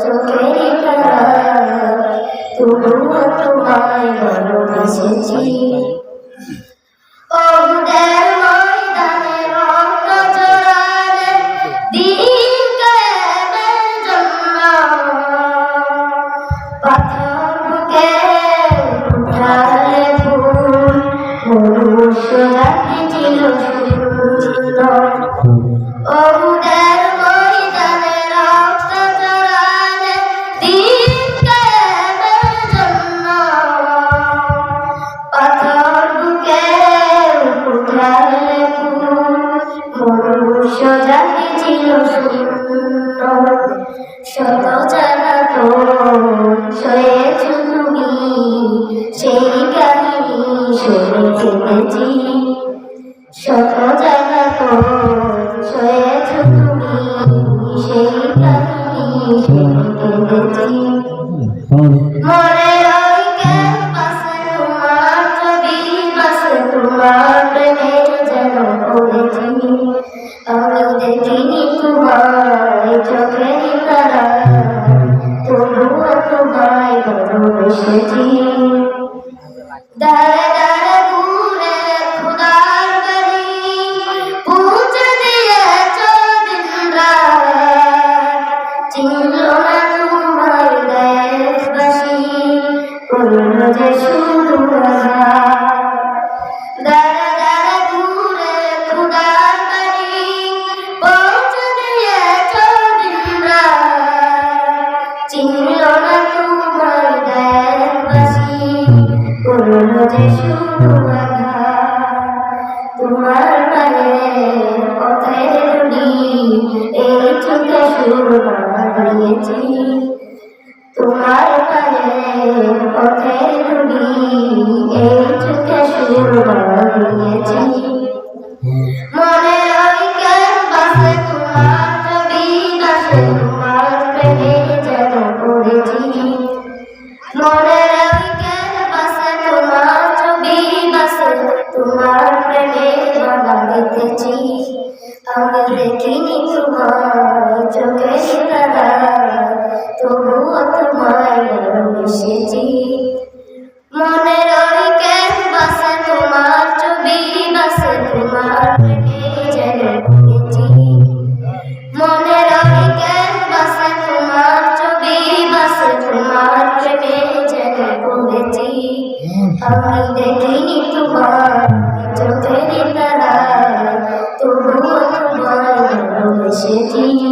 চোখের তবুও তোমায় ভালোবেসেছি মনে ছিল সুন্দর শত জানা তো সয়েছ তুমি সেই কাহিনী শুনে থেকেছি শত জানা তো সয়েছ তুমি সেই কাহিনী ভালোবেসেছি দাঁড়ে যে শুধু তোমার ধুলি এই চোখে সুর বাঁধিয়েছি তোমার পায়ের পথের ধুলি এই চোখে সুর বাঁধিয়েছি মনে ছবি বাসে তোমার যেন পড়েছি। তবুও তোমায় ভালোবেসেছি মনে ওই ক্যানভাসে তোমার ছবি বাসে তোমার প্রেমে যেন পড়েছি মনে ওই ক্যানভাসে তোমার ছবি বাসে তোমার প্রেমে যেন পড়েছি আমি দেখিনি তোমার চোখের তারা তবুও তোমায় ভালোবেসেছি